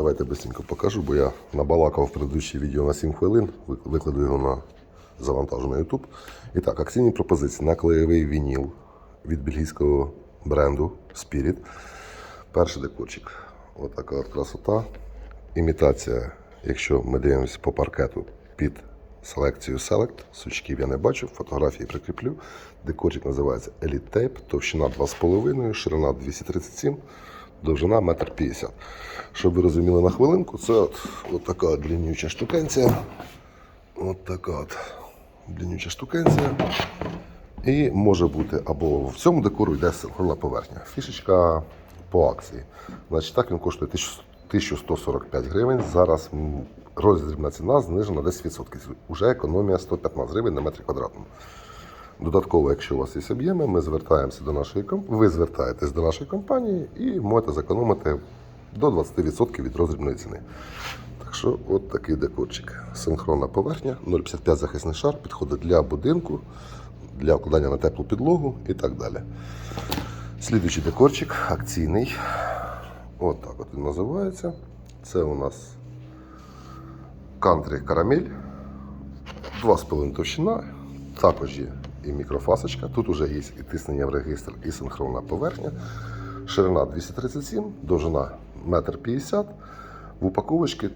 Давайте быстренько покажу, бо я набалакав в предыдущее відео на 7 хвилин, викладу його на завантажу на YouTube. І так, акційні пропозиції на клеєвий вініл від бельгійського бренду Spirit. Перший декорчик. Отака от красота. Імітація, якщо ми дивимося по паркету під селекцію Select. Сучків я не бачу, фотографії прикріплю. Декорчик називається Elite Tape, товщина 2,5, ширина 237, довжина 1,50 м. Щоб ви розуміли на хвилинку, це от, от така от длиннюча штукенція. От така от длиннюча штукенція. І може бути або в цьому декору йде синхронна поверхня. Фішечка по акції. Значить, так він коштує 1145 гривень. Зараз роздрібна ціна знижена на 10%. Уже економія 115 гривень на метр квадратному. Додатково, якщо у вас є об'єми, ми звертаємося до нашої ви звертаєтесь до нашої компанії і можете зекономити до 20% від роздрібної ціни. Так що, от такий декорчик. Синхронна поверхня, 0,55 захисний шар, підходить для будинку, для вкладання на теплу підлогу і так далі. Слідуючий декорчик акційний. От так от він називається. Це у нас кантрі карамель. 2,5 товщина. Також є і мікрофасочка. Тут вже є і тиснення в регістр, і синхронна поверхня. Ширина 237, довжина 1,50 м. В упаковочці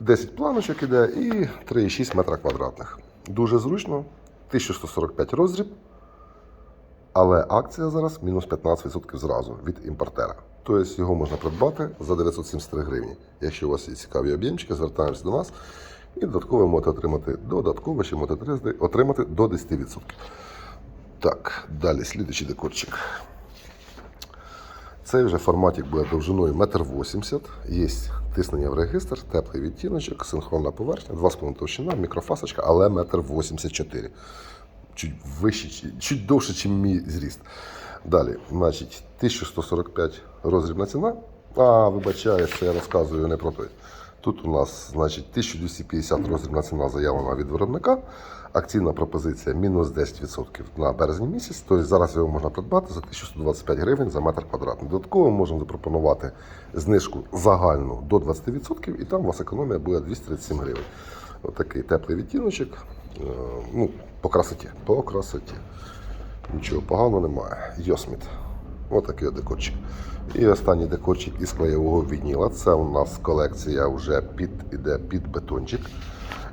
10 планочок іде і 3,6 метра квадратних. Дуже зручно. 1145 розріб. Але акція зараз мінус 15% зразу від імпортера. Тобто його можна придбати за 973 гривні. Якщо у вас є цікаві об'ємчики, звертаємося до нас і додатково можете отримати додатково ще можете отримати до 10%. Так, далі слідуючий декорчик. Цей вже форматик буде довжиною 1,80 м. Є тиснення в регістр, теплий відтіночок, синхронна поверхня, 2,5 товщина, мікрофасочка, але 1,84 м. Чуть вище, чуть довше, ніж мій зріст. Далі, значить, 1145 розрібна ціна. А, вибачаюся, я розказую не про той. Тут у нас, значить, 1250 розрібна ціна заявлена від виробника. Акційна пропозиція мінус 10% на березень місяць. Тобто зараз його можна придбати за 1125 гривень за метр квадратний. Додатково можемо запропонувати знижку загальну до 20%, і там у вас економія буде 237 гривень. Отакий теплий відтіночок. Е, Ну, по красоті. По красоті. Нічого поганого немає. Йосміт. Отакий от декорчик. І останній декорчик із клеєвого вініла. Це у нас колекція вже під, іде під бетончик.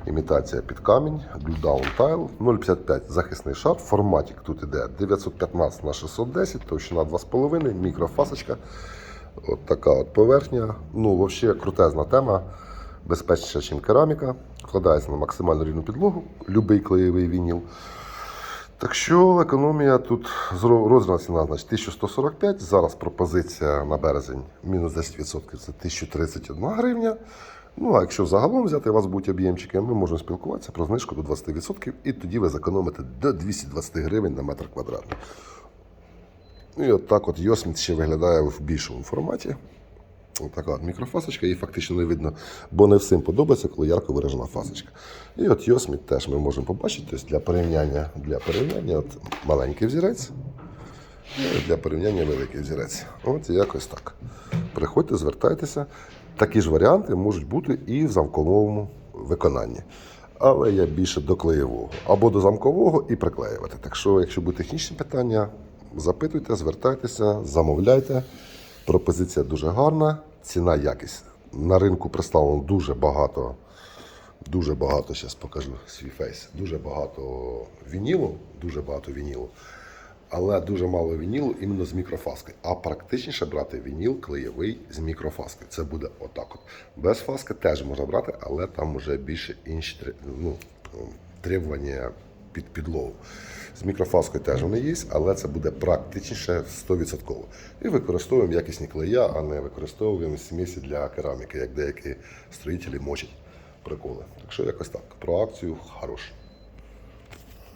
Імітація під камінь, Glue Down Tile, 0,55 захисний шар. Форматик тут іде 915 на 610, товщина 2,5, мікрофасочка. От така от поверхня. Ну, взагалі крутезна тема. Безпечніша, ніж кераміка. Вкладається на максимально рівну підлогу, любий клеєвий вініл. Так що економія тут розрібна ціна значить 1145. Зараз пропозиція на березень мінус 10% це 1031 гривня. Ну а якщо загалом взяти у вас будуть об'ємчики, ми можемо спілкуватися про знижку до 20%, і тоді ви зекономите до 220 гривень на метр квадратний. Ну і от так от Йосміт ще виглядає в більшому форматі. Така мікрофасочка, її фактично не видно, бо не всім подобається, коли ярко виражена фасочка. І от Йосміт теж ми можемо побачити тобто для порівняння, для порівняння от маленький взірець, і для порівняння великий взірець. От якось так. Приходьте, звертайтеся. Такі ж варіанти можуть бути і в замковому виконанні. Але я більше до клеєвого або до замкового і приклеювати. Так що, якщо будуть технічні питання, запитуйте, звертайтеся, замовляйте. Пропозиція дуже гарна, ціна якість. На ринку представлено дуже багато, дуже багато, зараз покажу свій фейс. Дуже багато вінілу, дуже багато вінілу. Але дуже мало вінілу іменно з мікрофаски. А практичніше брати вініл клеєвий з мікрофаски. Це буде отак. от. Без фаски теж можна брати, але там вже більше інші ну, требування під підлогу. З мікрофаскою теж вони є, але це буде практичніше 100%. І використовуємо якісні клея, а не використовуємо смісі для кераміки, як деякі строїтелі мочать приколи. Так що якось так. Про акцію хорош.